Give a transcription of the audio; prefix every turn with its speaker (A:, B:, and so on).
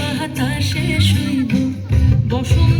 A: বাতাসে শুইব বসন্ত